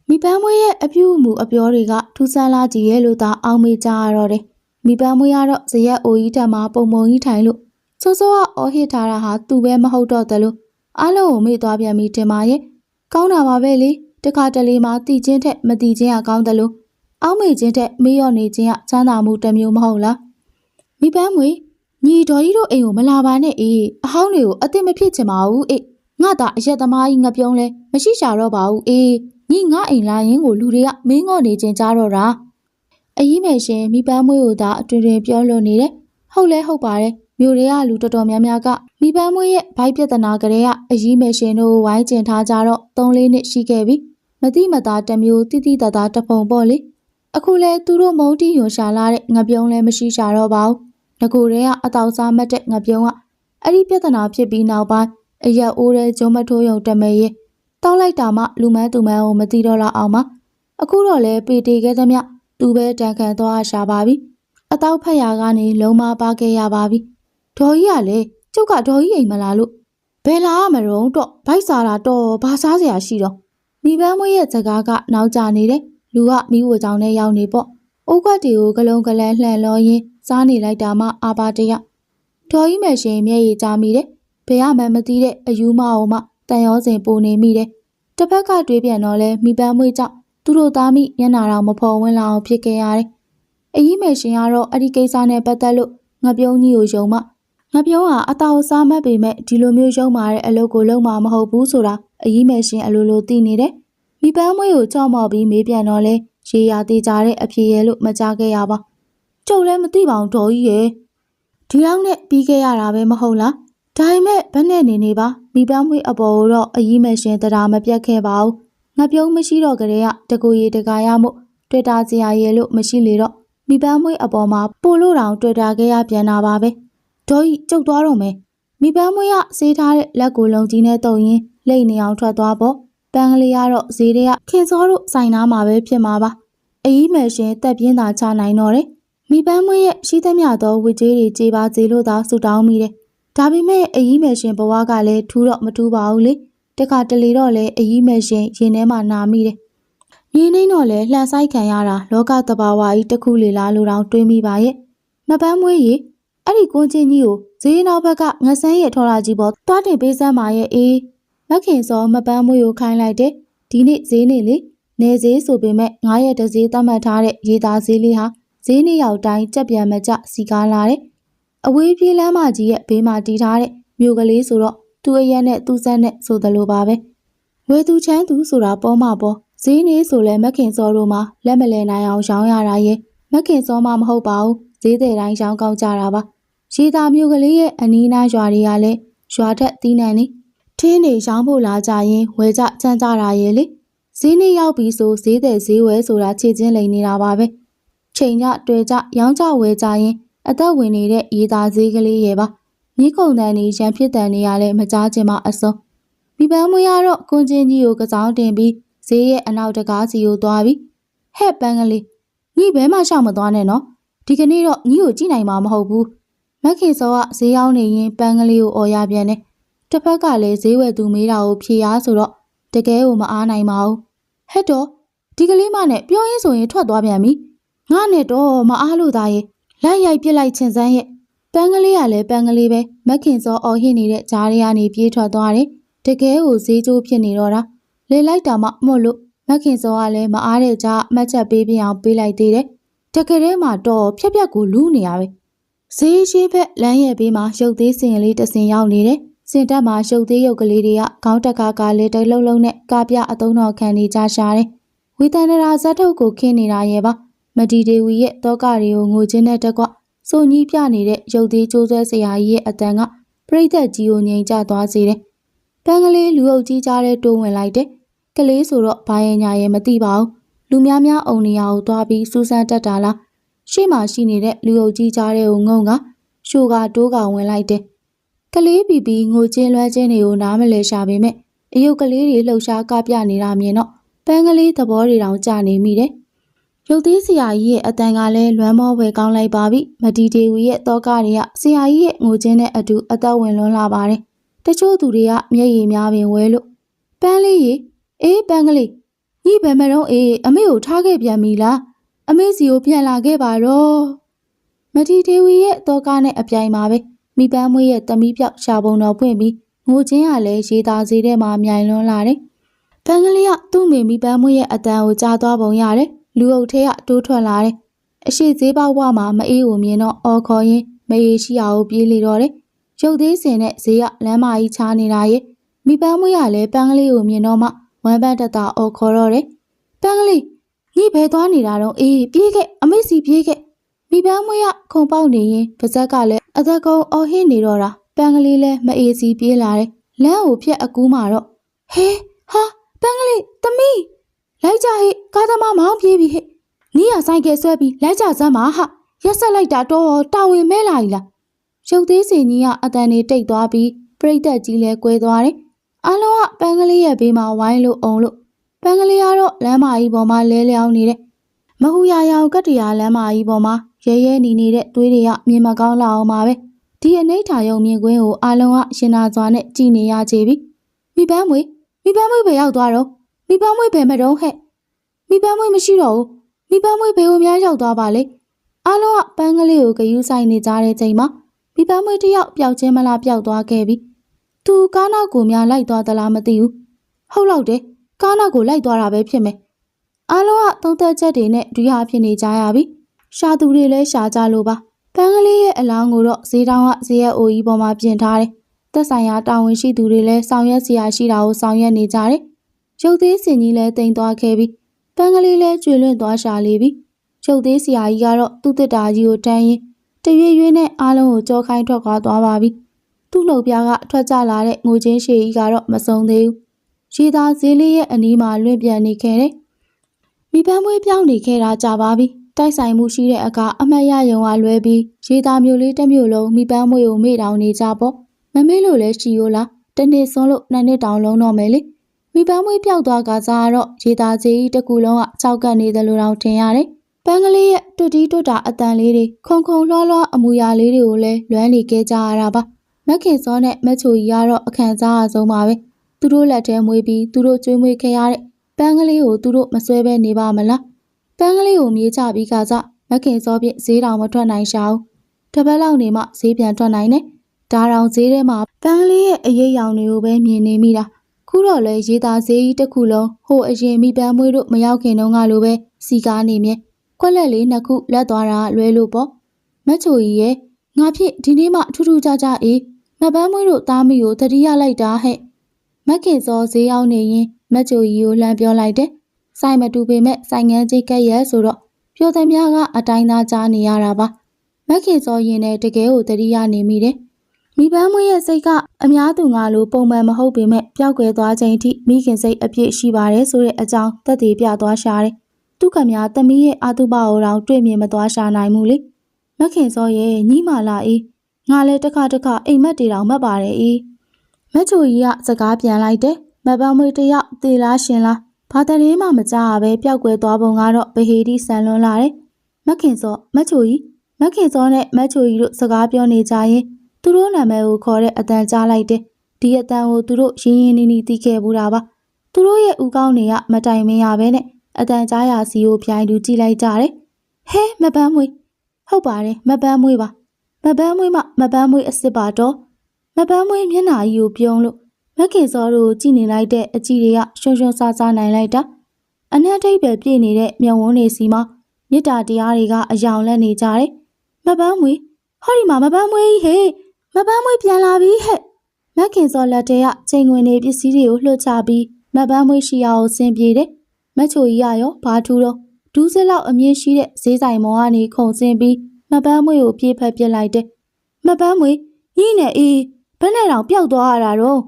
မိပန်းမွေးရဲ့အပြုအမူအပြောတွေကထူးဆန်းလာကြည့်ရဲ့လို့သာအောင်းမေးကြရတော့တယ်မိပန်းမွေးကတော့ဇရက်အိုကြီးထက်မှပုံပုံကြီးထိုင်လို့စောစောကအော်ဟစ်ထားတာဟာသူပဲမဟုတ်တော့တယ်လို့အားလုံးကိုမေ့သွားပြန်ပြီးတင်ပါရဲ့ကောင်းတာပါပဲလေတခါတလေမှတီချင်းထက်မတီချင်းကကောင်းတယ်လို့အောင်းမေချင်းထက်မေးရနေချင်းကချမ်းသာမှုတစ်မျိုးမဟုတ်လားမိပန်းမွေညီတော်ကြီးတို့အိမ်ကိုမလာပါနဲ့အေးအဟောင်းတွေကိုအသိမဖြစ်ချင်ပါဘူးအေးငါသာအရက်သမားကြီးငပြုံးလဲမရှိရှာတော့ပါဘူးအေး ညီငါအိမ်လာရင်ကိုလူတွေကမင်းငေါ့နေချင်းကြတော့တာအကြီးမယ်ရှင်မိပန်းမွေကိုသာအတွင်တွင်ပြောလို့နေတယ်ဟုတ်လဲဟုတ်ပါတယ်မြို့တွေကလူတော်တော်များများကမိပန်းမွေရဲ့ဘိုက်ပြဿနာကလေးကအကြီးမယ်ရှင်တို့ဝိုင်းကျင်ထားကြတော့၃လေးနှစ်ရှိခဲ့ပြီမတိမသားတစ်မျိုးတိတိတသားတစ်ပုံပေါ့လေအခုလဲသူတို့မုံတီယွန်ရှာလာတဲ့ငပြုံးလဲမရှိရှာတော့ပါဘူးငကိုတွေကအတောက်စားမတ်တဲ့ငပြုံးကအဲ့ဒီပြဿနာဖြစ်ပြီးနောက်ပိုင်းအရက်အိုးတဲ့ဂျုံမထိုးယုံတမဲရဲ့ တောက်လိုက်တာမှလူမန်းသူမန်းကိုမသိတော့လောက်အောင်ပါအခုတော့လဲပေတေခဲ့သမျှသူပဲတန်ခံသွားရှာပါပြီအတောက်ဖက်ရာကနေလုံးမပါခဲ့ရပါပြီဒေါ်ကြီးကလည်းကျုပ်ကဒေါ်ကြီးအိမ်မလာလို့ဘဘယ်လာရမရုံတော့ဘိုက်စားတာတော့ဘာစားစရာရှိတော့မိပန်းမွေးရဲ့စကားကနောက်ကျနေတယ်လူကမိဝကြောင်နဲ့ရောက်နေပေါ့အိုးခွက်တွေကိုဂလုံးဂလန်းလှန်လောရင်းစားနေလိုက်တာမှအာပါတရဒေါ်ကြီးမယ်ရှင်မျက်ရည်ကျမိတယ်ဘယ်ရမှမသိတဲ့အယူမအောင်မှတန်ရောစင်ပိုနေမိတယ် တစ်ဖက်ကတွေးပြန်တော့လဲမိပန်းမွေးကြောင့်သူတို့သားမိမျက်နာတော်မဖော်ဝင်လာအောင်ဖြစ်ခဲ့ရတယ်အကြီးမယ်ရှင်ကတော့အဲ့ဒီကိစ္စနဲ့ပတ်သက်လို့ငပြုံးကြီးကိုယုံမှငပြုံးဟာအတာကိုစားမှတ်ပေမဲ့ဒီလိုမျိုးယုံမာတဲ့အလုပ်ကိုလုပ်မှာမဟုတ်ဘူးဆိုတာအကြီးမယ်ရှင်အလိုလိုသိနေတယ်မိပန်းမွေးကိုကြောက်မောက်ပြီးမေးပြန်တော့လဲရေရာသေးကြတဲ့အဖြေရဲ့လို့မကြားခဲ့ရပါကျုပ်လည်းမသိပါဘူးတော်ကြီးရဲ့ဒီလောက်နဲ့ပြီးခဲ့ရတာပဲမဟုတ်လား ဒါပေမဲ့ဘယ်နဲ့နေနေပါမိပန်းမွေးအပေါ်ကိုတော့အကြီးမယ်ရှင်တရားမပြတ်ခဲ့ပါဘူးငပြုံးမရှိတော့ကြတဲ့ကတကူရီတကာရမှုတွေ့တာစရာရဲ့လို့မရှိလေတော့မိပန်းမွေးအပေါ်မှာပို့လို့တောင်တွေ့တာခဲ့ရပြန်တာပါပဲဒေါ်ကြီးကျုပ်သွားတော့မယ်မိပန်းမွေးကဆေးထားတဲ့လက်ကိုလုံးကြီးနဲ့တုံရင်းလိတ်နေအောင်ထွက်သွားပေါ့ပန်းကလေးကတော့ဈေးတွေကခင်စောတို့ဆိုင်သားမှာပဲဖြစ်မှာပါအကြီးမယ်ရှင်တက်ပြင်းသာချနိုင်တော့တယ်မိပန်းမွေးရဲ့ရှိသမျှသောဝစ်ကြေးတွေကြေပါစေလို့သာဆူတောင်းမိတယ် ဒါပေမဲ့အကြီးမယ်ရှင်ဘဝကလည်းထူးတော့မထူးပါဘူးလေတခါတလေတော့လေအကြီးမယ်ရှင်ရင်ထဲမှာနာမိတယ်မြင်းနှင်းတော့လေလှန်ဆိုင်ခံရတာလောကတဘာဝကြီးတစ်ခုလေလားလို့တောင်တွေးမိပါရဲ့မပန်းမွေးကြီးအဲ့ဒီကွန်းချင်းကြီးကိုဈေးနောက်ဘက်ကငဆန်းရဲ့ထော်လာကြီးပေါ်သွားတင်ပေးစမ်းပါရဲ့အေးမခင်စောမပန်းမွေးကိုခိုင်းလိုက်တယ်ဒီနေ့ဈေးနေလေနေဈေးဆိုပေမဲ့ငါးရက်တစ်ဈေးသတ်မှတ်ထားတဲ့ရေသားဈေးလေးဟာဈေးနေ့ရောက်တိုင်းကြက်ပြန်မကြစီကားလာတယ် အဝေးပြေးလမ်းမကြီးရဲ့ဘေးမှာတီးထားတဲ့မြို့ကလေးဆိုတော့သူ့အရက်နဲ့သူ့ဆက်နဲ့ဆိုသလိုပါပဲဝယ်သူချမ်းသူဆိုတာပေါ်မှာပေါ်ဈေးနေဆိုလဲမခင်စောတို့မှာလက်မလဲနိုင်အောင်ရောင်းရတာရဲ့မခင်စောမှမဟုတ်ပါဘူးဈေးတဲ့တိုင်းရောင်းကောင်းကြတာပါရေသာမြို့ကလေးရဲ့အနီးနားရွာတွေကလည်းရွာထက်တီးနှံနေထင်းနေရောင်းဖို့လာကြရင်ဝယ်ကြချမ်းကြတာရဲ့လေဈေးနေရောက်ပြီဆိုဈေးတဲ့ဈေးဝဲဆိုတာခြေချင်းလိန်နေတာပါပဲချိန်ကြတွေ့ကြရောင်းကြဝယ်ကြရင် အသက်ဝင်နေတဲ့ရေသာဈေးကလေးရဲ့ပါမြေကုံတန်နေရန်ဖြစ်တန်နေရလဲမကြားချင်မှအစုံမိပန်းမွေးရတော့ကွန်ချင်းကြီးကိုကစားတင်ပြီးဈေးရဲ့အနောက်တကားစီကိုသွားပြီးဟဲ့ပန်းကလေးညီဘဲမှရှောက်မသွားနဲ့နော်ဒီကနေ့တော့ညီကိုကြည့်နိုင်မှာမဟုတ်ဘူးမက်ခင်စောကဈေးရောက်နေရင်ပန်းကလေးကိုអော်ရပြန်တယ်တစ်ဖက်ကလည်းဈေးဝယ်သူမေးတာကိုဖြေရဆိုတော့တကယ်ကိုမအားနိုင်ပါဘူးဟဲ့တော့ဒီကလေးမနဲ့ပြောရင်းဆိုရင်ထွက်သွားပြန်ပြီငါနဲ့တော့မအားလို့သားရဲ့ လိုက်ရိုက်ပြစ်လိုက်ချင်စမ်းရဲ့ပန်းကလေးကလည်းပန်းကလေးပဲမက်ခင်စောအော်ဟစ်နေတဲ့ကြားထဲကနေပြေးထွက်သွားတယ်တကယ်ကိုဈေးကျိုးဖြစ်နေတော့တာလေလိုက်တာမှမို့လို့မက်ခင်စောကလည်းမအားတဲ့ကြားမှတ်ချက်ပေးပြအောင်ပေးလိုက်သေးတယ်တကယ်တည်းမှာတော့ဖြက်ဖြက်ကိုလူးနေရပဲဈေးရှိဘက်လမ်းရဲ့ဘေးမှာရုပ်သေးစင်လေးတစ်စင်ရောက်နေတယ်စင်တက်မှာရုပ်သေးရုပ်ကလေးတွေကခေါင်းတက်ကကလေးတစ်လုံးလုံးနဲ့ကာပြအသုံးတော်ခံနေကြရှာတယ်ဝီတန္တရာဇတ်ထုတ်ကိုခင်းနေတာရဲ့ပါ မတီဒေဝီရဲ့တောကတွေကိုငိုချင်းနဲ့တက်ကွစုံကြီးပြနေတဲ့ရုပ်သေးကျိုးဆွဲဆရာကြီးရဲ့အတန်ကပြိသက်ကြီးကိုငြိမ်ကျသွားစေတယ်။ပန်းကလေးလူအုပ်ကြီးကြားတဲ့တိုးဝင်လိုက်တယ်။ကလေးဆိုတော့ဘာရဲ့ညာရဲ့မသိပါဘူး။လူများများအုံနေရကိုသွားပြီးစူးစမ်းတက်တာလား။ရှေ့မှာရှိနေတဲ့လူအုပ်ကြီးကြားတဲ့ကိုငုံကရှိုးကတိုးကဝင်လိုက်တယ်။ကလေးပီပီငိုချင်းလွှဲချင်းတွေကိုနားမလဲရှာပေမဲ့အယုတ်ကလေးတွေလှုပ်ရှားကပြနေတာမြင်တော့ပန်းကလေးသဘောတွေတောင်ကျနေမိတယ်။ ရုပ်သေးဆရာကြီးရဲ့အတန်ကလည်းလွမ်းမောဝယ်ကောင်းလိုက်ပါပြီမတီဒေဝီရဲ့တောကတွေကဆရာကြီးရဲ့ငိုချင်းနဲ့အတူအသက်ဝင်လွန်းလာပါတယ်တချို့သူတွေကမျက်ရည်များပင်ဝဲလို့ပန်းလေးရေအေးပန်းကလေးညီဘယ်မတော့အေးအမေကိုထားခဲ့ပြန်ပြီလားအမေစီကိုပြန်လာခဲ့ပါတော့မတီဒေဝီရဲ့တောကနဲ့အပြိုင်ပါပဲမိပန်းမွေးရဲ့တမီးပြောက်ရှာပုံတော်ဖွင့်ပြီးငိုချင်းကလည်းရေသာစေးထဲမှာမြိုင်လွန်းလာတယ်ပန်းကလေးကသူ့မိမိပန်းမွေးရဲ့အတန်ကိုကြားသွားပုံရတယ် လူအုပ်ထဲကတိုးထွက်လာတယ်။အရှိသေးပေါဝမှာမအေးကိုမြင်တော့အော်ခေါ်ရင်းမရေရှိအောင်ပြေးလေတော့တယ်။ရုပ်သေးစင်နဲ့ဈေးကလမ်းမကြီးချားနေတာရဲ့မိပန်းမွေးရလဲပန်းကလေးကိုမြင်တော့မှဝမ်းပန်းတတအော်ခေါ်တော့တယ်။ပန်းကလေးညီဘဲသွားနေတာတော့အေးပြေးခဲ့အမေစီပြေးခဲ့မိပန်းမွေးရခုံပေါက်နေရင်ပါဇက်ကလည်းအသက်ကုန်းအော်ဟစ်နေတော့တာပန်းကလေးလဲမအေးစီပြေးလာတယ်။လမ်းကိုဖြတ်အကူးမှာတော့ဟဲဟာပန်းကလေးသမီး လိုက်ကြဟဲ့ကားသမားမောင်းပြေးပြီဟဲ့နီးရဆိုင်ကယ်ဆွဲပြီးလိုက်ကြစမ်းပါဟာရက်ဆက်လိုက်တာတော့တာဝန်မဲလာ ਈ လားရုပ်သေးစင်ကြီးကအတန်နေတိတ်သွားပြီးပြိတ်သက်ကြီးလဲကွဲသွားတယ်အလုံးကပန်းကလေးရဲ့ဘေးမှာဝိုင်းလို့အုံလို့ပန်းကလေးကတော့လမ်းမကြီးပေါ်မှာလဲလျောင်းနေတယ်မဟူရရောင်ကတ္တရာလမ်းမကြီးပေါ်မှာရဲရဲနေနေတဲ့သွေးတွေကမြင်မကောင်းလောက်အောင်ပါပဲဒီအနိဋ္ဌာယုံမြင်ကွင်းကိုအာလုံးကရှင်နာစွာနဲ့ကြည်နေရချေပြီမိပန်းမွေမိပန်းမွေပဲရောက်သွားတော့ မိပန်းမွေပဲမတော့ဟဲ့မိပန်းမွေမရှိတော့ဘူးမိပန်းမွေဘယ်ကိုများရောက်သွားပါလဲအာလုံးကပန်းကလေးကိုဂယုဆိုင်နေကြတဲ့ချိန်မှာမိပန်းမွေတစ်ယောက်ပျောက်ချင်းမလားပျောက်သွားခဲ့ပြီသူကားနောက်ကိုများလိုက်သွားသလားမသိဘူးဟုတ်လောက်တယ်ကားနောက်ကိုလိုက်သွားတာပဲဖြစ်မယ်အာလုံးကသုံးသက်ချက်တွေနဲ့ဒွိဟာဖြစ်နေကြရပြီရှာသူတွေလည်းရှာကြလို့ပါပန်းကလေးရဲ့အလောင်းကိုတော့ဈေးတောင်းကဈေးရဲ့အိုကြီးပေါ်မှာပြင်ထားတယ်။သက်ဆိုင်ရာတာဝန်ရှိသူတွေလည်းဆောင်ရွက်စရာရှိတာကိုဆောင်ရွက်နေကြတယ်။ ရုပ်သေးစင်ကြီးလည်းတင်သွားခဲ့ပြီးပန်းကလေးလည်းကျွေလွင့်သွားရှာလေပြီ။ရုပ်သေးစရာကြီးကတော့သူ့တစ်တာကြီးကိုတန်းရင်တရွေ့ရွေ့နဲ့အားလုံးကိုကြောခိုင်းထွက်ခွာသွားပါပြီ။သူ့နှုတ်ပြားကထွက်ကြလာတဲ့ငိုချင်းရှည်ကြီးကတော့မစုံသေးဘူး။ရေသားဈေးလေးရဲ့အနီးမှာလွင့်ပြန်နေခဲ့တယ်။မိပန်းမွေးပြောင်းနေခဲ့တာကြာပါပြီ။တိုက်ဆိုင်မှုရှိတဲ့အခါအမတ်ရယုံကလွဲပြီးရေသားမျိုးလေးတစ်မျိုးလုံးမိပန်းမွေကိုမေ့တောင်နေကြပေါ့မမေ့လို့လဲရှိရိုးလားတစ်နေ့စွန်းလို့နှစ်နှစ်တောင်လုံးတော့မယ်လေ မိပန်းမွေပျောက်သွားကစားတော့ရေသားကြီးတစ်ခုလုံးကကြောက်ကပ်နေတယ်လို့တော့ထင်ရတယ်ပန်းကလေးရဲ့တွတ်တီးတွတ်တာအတန်လေးတွေခုံခုံလွှားလွှားအမူအရာလေးတွေကိုလည်းလွမ်းနေခဲ့ကြရတာပါမက်ခင်စောနဲ့မက်ချိုကြီးကတော့အခန့်စားအဆုံးပါပဲသူတို့လက်ထဲမွေးပြီးသူတို့ကျွေးမွေးခဲ့ရတဲ့ပန်းကလေးကိုသူတို့မဆွဲဘဲနေပါမလားပန်းကလေးကိုမြေးချပြီးကစားမခင်စောပြည့်ဈေးတောင်မထွက်နိုင်ရှာဘူး။တစ်ပတ်လောက်နေမှဈေးပြန်ထွက်နိုင်တယ်။ဒါတောင်ဈေးထဲမှာပန်းကလေးရဲ့အရေးရောင်တွေကိုပဲမြင်နေမိတာ။ ခုတော့လေရေသာဈေးကြီးတစ်ခုလုံးဟိုအရင်မိပန်းမွေးတို့မရောက်ခင်တုန်းကလိုပဲစီကားနေမြဲ။ခွက်လက်လေးနှစ်ခုလက်သွားတာလွဲလို့ပေါ့။မတ်ချိုကြီးရဲ့ငါဖြစ်ဒီနေ့မှထူးထူးခြားခြားအေးမပန်းမွေးတို့သားမီကိုတတိယလိုက်တာဟဲ့။မက်ခင်စောဈေးရောက်နေရင်မတ်ချိုကြီးကိုလှမ်းပြောလိုက်တယ်။စိုက်မတူပေမဲ့စိုင်ငန်းကြီးကက်ရဲဆိုတော့ပြောသည်များကအတိုင်းသားကြားနေရတာပါမက်ခင်စောရင်နဲ့တကယ်ကိုတတိယနေမိတယ် မိပန်းမွေးရဲ့စိတ်ကအများသူငါလိုပုံမှန်မဟုတ်ပေမဲ့ပျောက်ကွယ်သွားချိန်အထိမိခင်စိတ်အပြည့်ရှိပါတယ်ဆိုတဲ့အကြောင်းသက်သေပြသွားရှာတယ်သူကများတမီးရဲ့အာတုပအိုတော်တွေ့မြင်မသွားရှာနိုင်ဘူးလေမက်ခင်စောရဲ့ညီမလာအေးငါလည်းတစ်ခါတစ်ခါအိမ်မက်တေတောင်မှတ်ပါတယ်အေးမက်ချိုကြီးကစကားပြန်လိုက်တယ်မပန်းမွေးတယောက်သေလားရှင်လားဘာတရင်မှမကြရပဲပျောက်ကွယ်သွားပုံကတော့ဗဟေဒီဆန်လွန်းလာတယ်။မက်ခင်စောမက်ချိုကြီးမက်ခင်စောနဲ့မက်ချိုကြီးတို့စကားပြောနေကြရင် သူတို့နာမည်ကိုခေါ်တဲ့အတန်ကြားလိုက်တယ်။ဒီအတန်ကိုသူတို့ရင်းရင်းနှီးနှီးသိခဲ့ဘူးတာပါ။သူတို့ရဲ့ဦးကောင်းတွေကမတိုင်မင်းရပဲနဲ့အတန်ကြားရာစီကိုပြိုင်တူကြည့်လိုက်ကြတယ်။ဟဲမပန်းမွေဟုတ်ပါတယ်မပန်းမွေပါမပန်းမွေမှမပန်းမွေအစ်စ်ပါတော့မပန်းမွေမျက်နှာကြီးကိုပြုံးလို့မက်ခင်စောတို့ကိုကြည့်နေလိုက်တဲ့အကြည့်တွေကရှုံရှုံဆာဆာနိုင်လိုက်တာအနက်ထိပ်ပဲပြည့်နေတဲ့မျက်ဝန်းတွေစီမှာမေတ္တာတရားတွေကအယောင်လက်နေကြတယ်မပန်းမွေဟောဒီမှာမပန်းမွေကြီးဟေး မပန်းမွေပြန်လာပြီဟဲ့မက်ခင်စောလက်ထဲကချိန်ဝင်နေပစ္စည်းတွေကိုလှုပ်ချပြီးမပန်းမွေရှိရာကိုဆင်းပြေတယ်မက်ချိုကြီးရရောဘာထူးတော့ဒူးစစ်လောက်အမြင့်ရှိတဲ့ဈေးဆိုင်မော်ကနေခုန်ဆင်းပြီးမပန်းမွေကိုပြေးဖက်ပစ်လိုက်တယ်မပန်းမွေကြီးနဲ့အေးဘယ်နဲ့တောင်ပျောက်သွားရတာတော့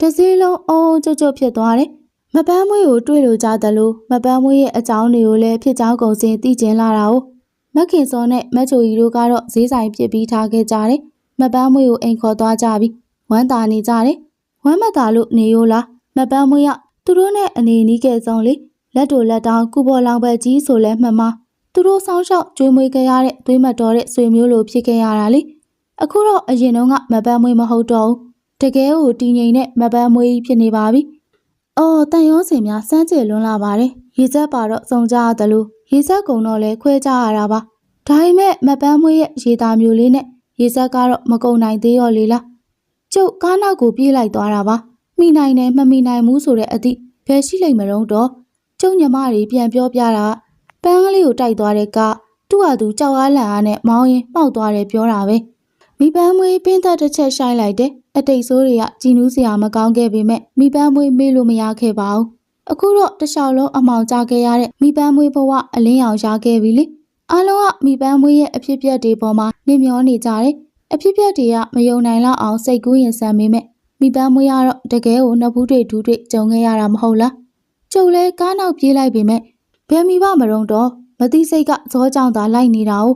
တစည်းလုံးအုံကြွကြွဖြစ်သွားတယ်။မပန်းမွေးကိုတွေ့လို့ကြတယ်လို့မပန်းမွေးရဲ့အကြောင်းတွေကိုလည်းဖြစ်ကြောင်းကုန်စင်သိကျင်လာတာ哦။မက်ခင်စောနဲ့မက်ချိုကြီးတို့ကတော့ဈေးဆိုင်ပြစ်ပြီးထားခဲ့ကြတယ်။ မပန်းမွေးကိုအိမ်ခေါ်သွားကြပြီးဝမ်းသာနေကြတယ်။ဝမ်းမသာလို့နေရိုးလားမပန်းမွေးကသူတို့နဲ့အနေနီးကဲဆုံးလေလက်တို့လက်တောင်းကုပေါ်လောင်ဘက်ကြီးဆိုလဲမှတ်မသူတို့ဆောင်းလျှောက်ကျွေးမွေးခဲ့ရတဲ့သွေးမတော်တဲ့ဆွေမျိုးလိုဖြစ်ခဲ့ရတာလေ။အခုတော့အရင်တုန်းကမပန်းမွေးမဟုတ်တော့ဘူးတကယ်ကိုတည်ငြိမ်တဲ့မပန်းမွေးကြီးဖြစ်နေပါပြီ။အော်တန်ရောစင်များစမ်းကြယ်လွန်းလာပါတယ်။ရေစက်ပါတော့စုံကြရတယ်လို့ရေစက်ကုံတော့လဲခွဲကြရတာပါ။ဒါပေမဲ့မပန်းမွေးရဲ့ရေသားမျိုးလေးနဲ့ ရေစက်ကတော့မကုံနိုင်သေးရောလေလား။ကျုပ်ကားနောက်ကိုပြေးလိုက်သွားတာပါ။မိနိုင်တယ်မမိနိုင်ဘူးဆိုတဲ့အသည့်ဘယ်ရှိလိမ့်မတော့တော့ကျုံညီမတွေပြန်ပြောပြတာပန်းကလေးကိုတိုက်သွားတဲ့ကသူ့ဟာသူကြောက်အားလန့်အားနဲ့မောင်းရင်မှောက်သွားတယ်ပြောတာပဲ။မိပန်းမွေးပင်းသက်တစ်ချက်ရှိုင်းလိုက်တယ်အတိတ်ဆိုးတွေကကြည်နူးစရာမကောင်းခဲ့ပေမဲ့မိပန်းမွေးမေ့လို့မရခဲ့ပါဘူးအခုတော့တစ်လျှောက်လုံးအမောင်ကျခဲ့ရတဲ့မိပန်းမွေးဘဝအလင်းရောင်ရခဲ့ပြီလေ အားလုံးကမိပန်းမွေးရဲ့အဖြစ်အပျက်တွေပေါ်မှာနေမျောနေကြတယ်အဖြစ်အပျက်တွေကမယုံနိုင်လောက်အောင်စိတ်ကူးရင်ဆန်ပေမဲ့မိပန်းမွေးကတော့တကယ်ကိုနှစ်ဘူးတွေဒူးတွေကြုံခဲ့ရတာမဟုတ်လားကျုပ်လဲကားနောက်ပြေးလိုက်ပေမဲ့ဘယ်မိဘမရုံတော့မသိစိတ်ကဇောကြောင်သာလိုက်နေတာ哦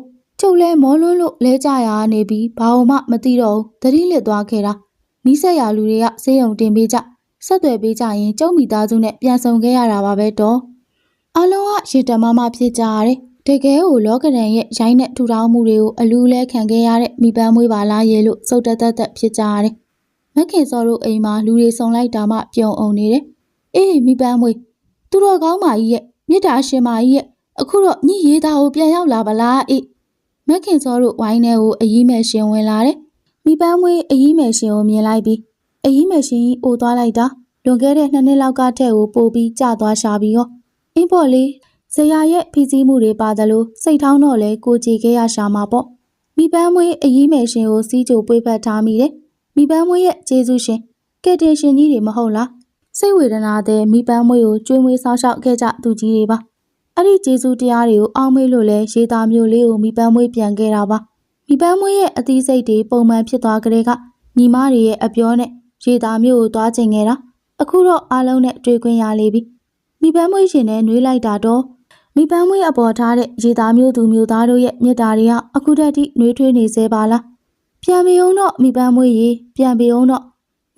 ကျုပ်လဲမောလွန်းလို့လဲကြရနေပြီးဘာမှမသိတော့ဘူးသတိလစ်သွားခဲ့တာနီးစက်ရလူတွေကစေးရုံတင်ပေးကြဆက်သွယ်ပေးကြရင်ကျုံမိသားစုနဲ့ပြန်ဆောင်ခဲ့ရတာပါပဲတော့အလုံးကရေတမမဖြစ်ကြရတယ် တကယ်ကိုလောကဒန်ရဲ့ရိုင်းနဲ့ထူထောင်မှုတွေကိုအလူးလဲခံခဲ့ရတဲ့မိပန်းမွေးပါလားရဲ့လို့စုတ်တက်တက်တက်ဖြစ်ကြရတယ်။မက်ခင်စောတို့အိမ်မှာလူတွေစုံလိုက်တာမှပြုံအောင်နေတယ်။အေးမိပန်းမွေးသူတော်ကောင်းမကြီးရဲ့မြစ်တာရှင်မကြီးရဲ့အခုတော့ညီရေးသားကိုပြန်ရောက်လာပါလားအေးမက်ခင်စောတို့ဝိုင်းထဲကိုအကြီးမဲ့ရှင်ဝင်လာတယ်။မိပန်းမွေးအကြီးမဲ့ရှင်ကိုမြင်လိုက်ပြီးအကြီးမဲ့ရှင်ကြီးအိုသွားလိုက်တာလွန်ခဲ့တဲ့နှစ်နှစ်လောက်ကထက်ကိုပိုပြီးကြာသွားရှာပြီးရောအင်းပေါ်လေး ဇရာရဲ့ဖိစီးမှုတွေပါတယ်လို့စိတ်ထောင်းတော့လဲကိုကြည်ခဲ့ရရှာမှာပေါ့မိပန်းမွေးအကြီးမယ်ရှင်ကိုစီးကြိုပွေးဖက်ထားမိတယ်မိပန်းမွေးရဲ့ကျေးဇူးရှင်ကဲတင်ရှင်ကြီးတွေမဟုတ်လားစိတ်ဝေဒနာတဲ့မိပန်းမွေးကိုကျွေးမွေးဆောက်ရှောက်ခဲ့ကြသူကြီးတွေပါအဲ့ဒီကျေးဇူးတရားတွေကိုအောက်မေ့လို့လဲရေသားမျိုးလေးကိုမိပန်းမွေးပြန်ခဲ့တာပါမိပန်းမွေးရဲ့အသီးစိတ်တွေပုံမှန်ဖြစ်သွားကြတဲ့ကညီမတွေရဲ့အပြောနဲ့ရေသားမျိုးကိုသွားကျင်ခဲ့တာအခုတော့အားလုံးနဲ့တွေ့ခွင့်ရလေပြီမိပန်းမွေးရှင်နဲ့နှွေးလိုက်တာတော့ မိပန်းမွေးအပေါ်ထားတဲ့ရေသားမျိုးသူမျိုးသားတို့ရဲ့မြတ်တာတွေကအခုတည်းထိနှွေးထွေးနေသေးပါလားပြန်ပြေအောင်တော့မိပန်းမွေးရေပြန်ပြေအောင်တော့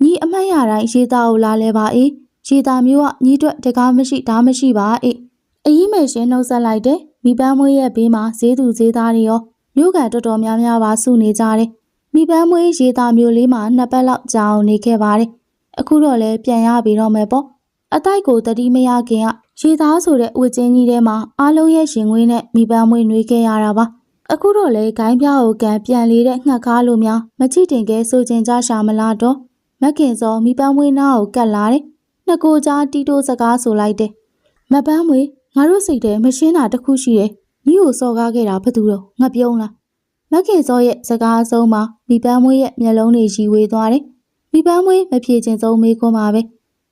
ညီအမတ်ရတိုင်းရေသားကိုလာလဲပါအေးရေသားမျိုးကညီအတွက်တကားမရှိဓာမရှိပါအေးအကြီးမယ်ရှင်နှုတ်ဆက်လိုက်တယ်မိပန်းမွေးရဲ့ဘေးမှာဈေးသူဈေးသားတွေရောမြို့ကန်တော်တော်များများပါစုနေကြတယ်မိပန်းမွေးရေသားမျိုးလေးမှာနှစ်ပတ်လောက်ကြာအောင်နေခဲ့ပါတယ်အခုတော့လဲပြန်ရပြီတော့မယ်ပေါ့အတိုက်ကိုတတိမရခင်က ရေသားဆိုတဲ့ဝစ်ချင်းကြီးထဲမှာအားလုံးရဲ့ရင်ငွေးနဲ့မိပန်းမွေးနှွေးခဲ့ရတာပါအခုတော့လေဂိုင်းပြားကိုကန်ပြန်လေးတဲ့ငှက်ကားလိုများမချိတင်ကဲဆိုချင်ကြရှာမလားတော့မက်ခင်စောမိပန်းမွေးနားကိုကတ်လာတယ်နှစ်ကိုကြားတီတိုးစကားဆိုလိုက်တယ်မပန်းမွေးငါတို့စိတ်ထဲမရှင်းတာတစ်ခုရှိတယ်ညီကိုစော်ကားခဲ့တာဘာသူတော့ငါပြုံးလားမက်ခင်စောရဲ့စကားအဆုံးမှာမိပန်းမွေးရဲ့မျက်လုံးတွေရီဝေးသွားတယ်မိပန်းမွေးမဖြေချင်ဆုံးမေးခွန်းပါပဲ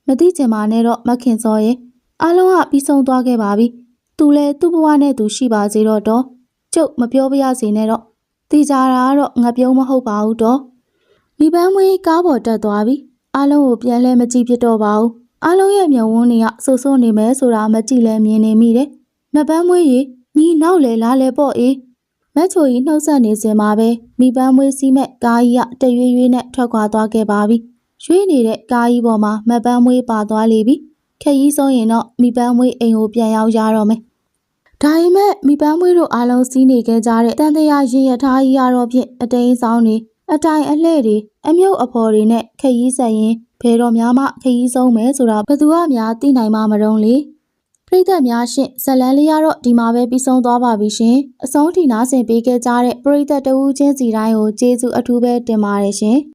မသိချင်ပါနဲ့တော့မက်ခင်စောရဲ့ အားလုံးကပြီးဆုံးသွားခဲ့ပါပြီ။သူလည်းသူ့ဘဝနဲ့သူရှိပါစေတော့တော့။ကျုပ်မပြောပြရစေနဲ့တော့။တေချာတာကတော့ငါပြုံးမဟုတ်ပါဘူးတော့။မိပန်းမွေးကားပေါ်တက်သွားပြီ။အားလုံးကိုပြန်လဲမကြည့်ဖြစ်တော့ပါဘူး။အားလုံးရဲ့မျက်ဝန်းတွေကဆိုးဆိုးနေမယ်ဆိုတာမကြည့်လဲမြင်နေမိတယ်။မပန်းမွေးကြီးညီနောက်လေလားလေပေါ့အေး။မက်ချိုကြီးနှုတ်ဆက်နေစင်မှာပဲမိပန်းမွေးစီးမဲ့ကားကြီးကတရွေ့ရွေ့နဲ့ထွက်ခွာသွားခဲ့ပါပြီ။ရွေ့နေတဲ့ကားကြီးပေါ်မှာမပန်းမွေးပါသွားလေပြီ။ ခက်ကြီးဆုံးရင်တော့မိပန်းမွေးအိမ်ကိုပြန်ရောက်ရတော့မယ်။ဒါပေမဲ့မိပန်းမွေးတို့အားလုံးစီးနေခဲ့ကြတဲ့တန်တရာရင်ရထားကြီးရတော့ဖြင့်အတိန်ဆောင်တွေအတိုင်အလှဲ့တွေအမြုပ်အဖော်တွေနဲ့ခက်ကြီးဆက်ရင်ဘယ်တော့များမှခက်ကြီးဆုံးမယ်ဆိုတာဘယ်သူကများသိနိုင်မှာမတုံးလေ။ပြိသက်များရှင်ဇလန်းလေးရတော့ဒီမှာပဲပြီးဆုံးသွားပါပြီရှင်။အဆုံးထိနားဆင်ပေးခဲ့ကြတဲ့ပရိသတ်တဦးချင်းစီတိုင်းကိုကျေးဇူးအထူးပဲတင်ပါတယ်ရှင်။